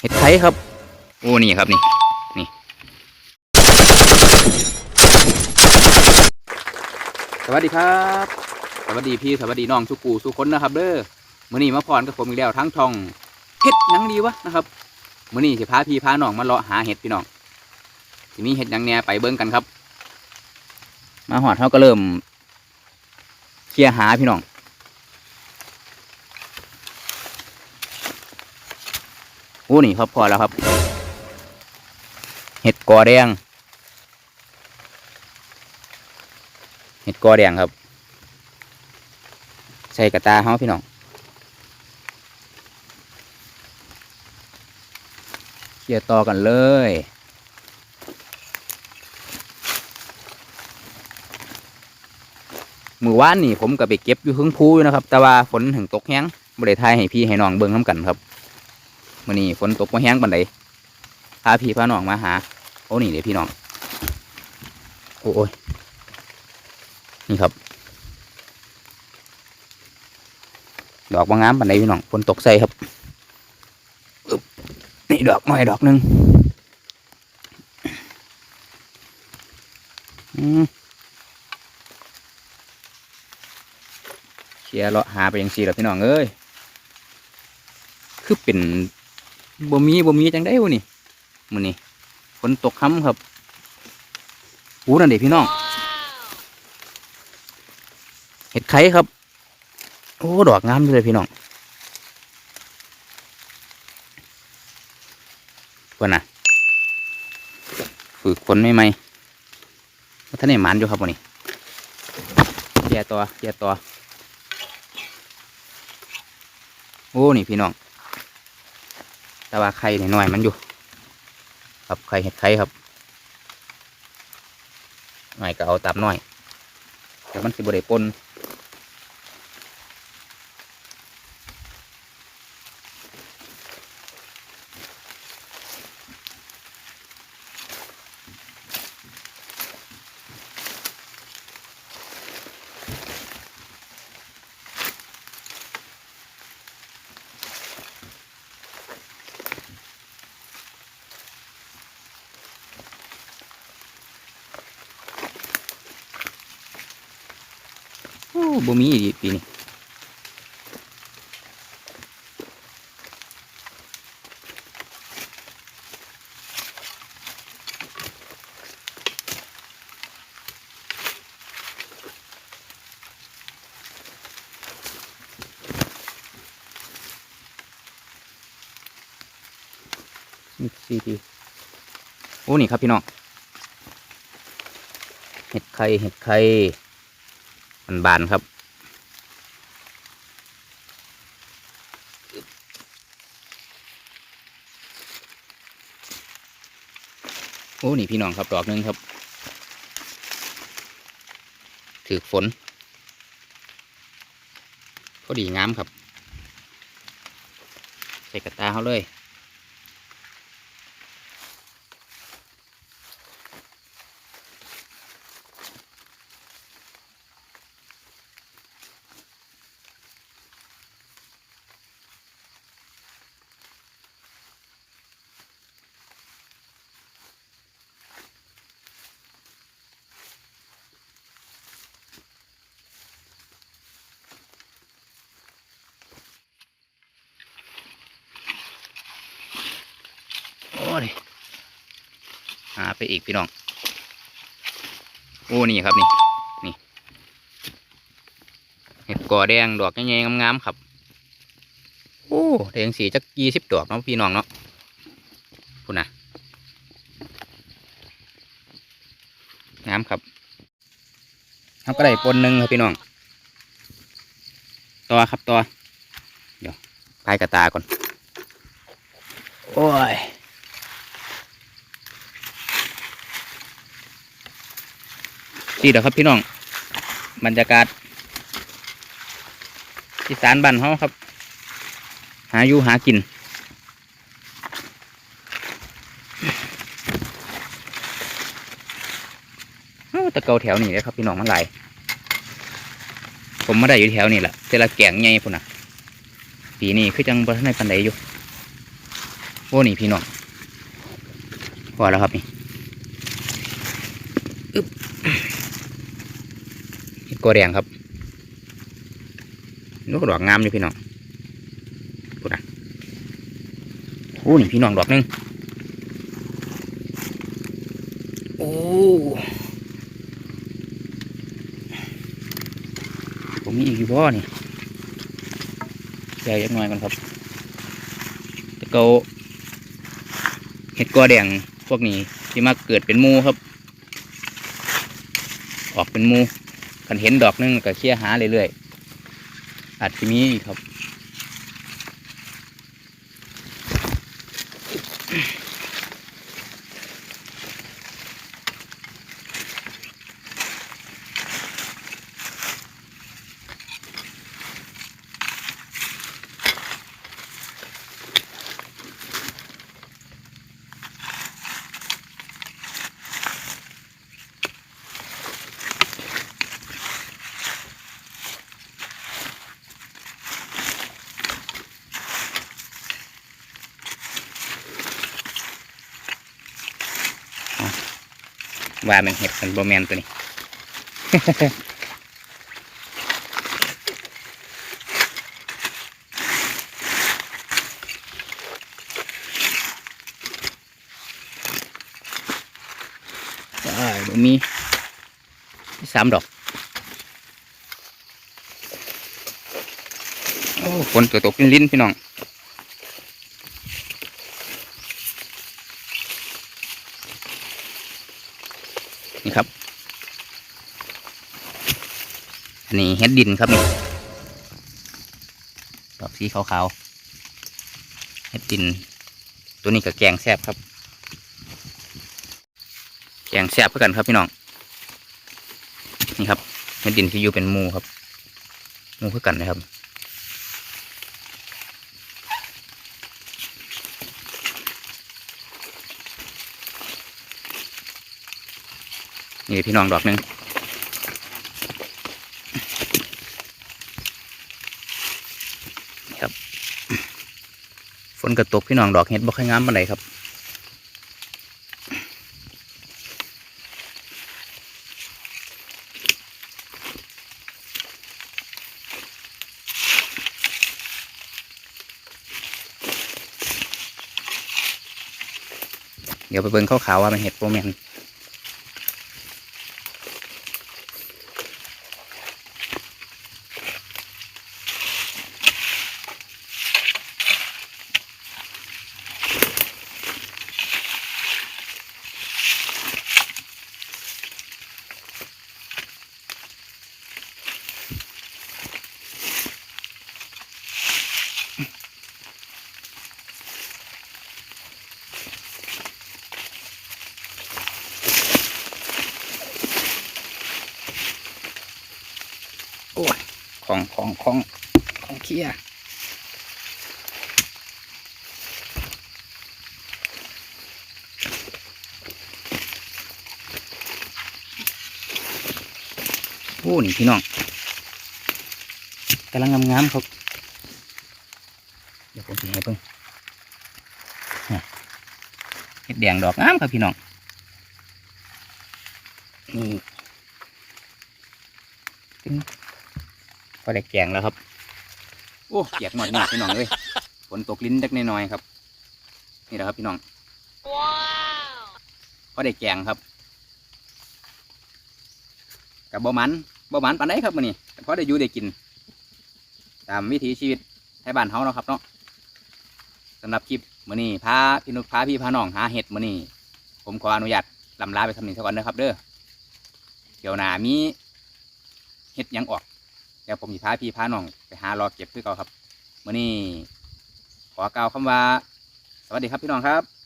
เห็ดไข่ครับ โอ้นี่ครับนี่นี่สวัสดีครับ สวัสดีพี่สวัสดีน้องสุกูสุคนนะครับเด้อมื้อนี้มาพรกับผมอีกแล้วทั้งทองเห็ดหยังดีวะนะครับมื้อนี้สิพาพี่พาน้องมาเลาะหาเห็ดพี่น้องสิมีเห็ดหยังแหน่ไปเบิ่งกันครับ มาหอดเขาก็เริ่มเคลียร์หาพี่น้อง อ้นี่ครับพอแล้วครับ เห็ดกอแดง เห็ดกอแดงครับ ใส่กระตาเฮาพี่น้องเคลียต่อกันเลยมือว่านนี่ผมก็ไปเก็บอยู่หึงพูอยู่นะครับ แต่ว่าฝนถึงตกแห้งบริไทายให้พี่ให้น้องเบิ่งน้ำกันครับ มื่อนี้ฝนตกมาแห้งปันใดพาพี่พาน้องมาหา โอ้นี่เดี๋ยวพี่น้อง โอ้ยนี่ครับ ดอกบางงามปันใดพี่น้องฝนตกใส่ครับอึ๊บนี่ดอกน้อยดอกหนึ่งเชียร์เลาะหาไปยังสี่แล้วพี่น้องเอ้ยคือเป็น บ่มีบ่มีจังได้วะนี่มื้อนี้ฝนตกค่ำครับหูนั่นเด็พี่น้องเห็ดไข่ครับ โอ้ดอกงามเลยพี่น้องก่อนนะฝึกฝนไม่ไหมว่าท่านไหมันอยู่ครับวันนี้แย่ตัวแย่ตัวโอ้นี่พี่น้อง แต่ว่าไข่หน่อยมันอยู่ ครับไข่เห็ดไข่ครับหน่อยก็เอาตามหน่อยแต่มันสิบริปน อ้บ่มีอีกปีนี้นี่สี่ทีโอ้ นี่ครับพี่น้อง เห็ดไข่ เห็ดไข่ มันบานครับ โอ้ นี่พี่น้องครับดอกหนึงครับ ถือฝนพอดีงามครับ ใส่กระตาเขาเลย โอ้ยหาไปอีกพี่น้องโอ้นี่ครับนี่นี่เห็ดกอแดงดอกใหญ่ๆงามๆครับโอ้แดงสีจักยี่สิบดอกเนาะพี่น้องเนาะคุณนะงามครับเขาก็ได้ปนหนึ่งครับพี่น้องต่อครับต่อเดี๋ยวพายกระตาก่อน โอ้ย สี่เดี๋ยวครับพี่น้องบรรยากาศที่สานบ้านเขาครับ หาอยู่หากินแตะเกาแถวนี้เลยครับพี่น้องมันไหลผมมาได้อยู่แถวนี้แหละแต่ละแก่งใหญ่พุ่นน่ะปีนี้คือจังบ่ทันในปันใดอยู่โอ้นี่พี่น้องพอแล้วครับนี่อึ๊บเห็ด กอแดงครับนกดอกงามอยู่พี่น้องพูดนะโอ้นี่พี่น้องดอกหนึงโอ้ผมมีอีกอยู่บ่นี่ใหญ่ยักหน่อยกันครับแต่เกาเห็ดกอแดงพวกนี้ที่มาเกิดเป็นมูครับ ออกเป็นมู คันเห็นดอกหนึงก็เคลี่ยหาเรื่อยๆอาจจะมีครับ ว่ามันเห็ดกันบแมนตัวนี้ได้บ่มีสามดอก โอ้ฝนตัวตกลิ้นพี่น้อง นี่ครับ อันนี้เฮ็ดดินครับนี่ดอกสีขาวๆเฮ็ดดิน ตัวนี้กับแกงแซบครับ แกงแซบเพื่อกันครับพี่น้อง นี่ครับเฮ็ดดินที่อยู่เป็นมูครับ มูเพื่อกันนะครับ นี่พี่น้องดอกหนึ่งครับ ฝนกระตกพี่น้องดอกเห็ดบ่ค่อยงามปานใดครับเดี๋ยวไปเบิ่งขาวๆว่ามันเห็ดโปรแมน อ้ยของของของของเคียโอ้นี่พี่น้องกำลังงามๆครับ เดี๋ยวผมจะให้เพิ่งเห็ดแดงดอกงามครับพี่น้อง นี่ พอได้แกงแล้วครับ โอ้เปียกหมดนี่พี่น้องเอ้ยฝนตกลิ้นเล็กน้อยๆครับ นี่แหละครับพี่น้องพอได้แกงครับกับบ่หมันบ่หมันปานใดครับมื้อนี้แต่พอได้อยู่ได้กิน ตามวิถีชีวิตให้บ้านเฮาเนาะครับเนาะสำหรับคลิปมื้อนี้พาพี่นุชพาพี่พาน้องหาเห็ดมื้อนี้ผมขออนุญาตลำลาไปทำนี้ซะก่อนนะครับ เด้อเดี๋ยวหน้ามีเห็ดหยังออก เดี๋ยวผมจะพาพี่พาน้องไปหารอเก็บคือเก่าครับมื่อนี้ขอกล่าวคำว่า สวัสดีครับพี่น้องครับ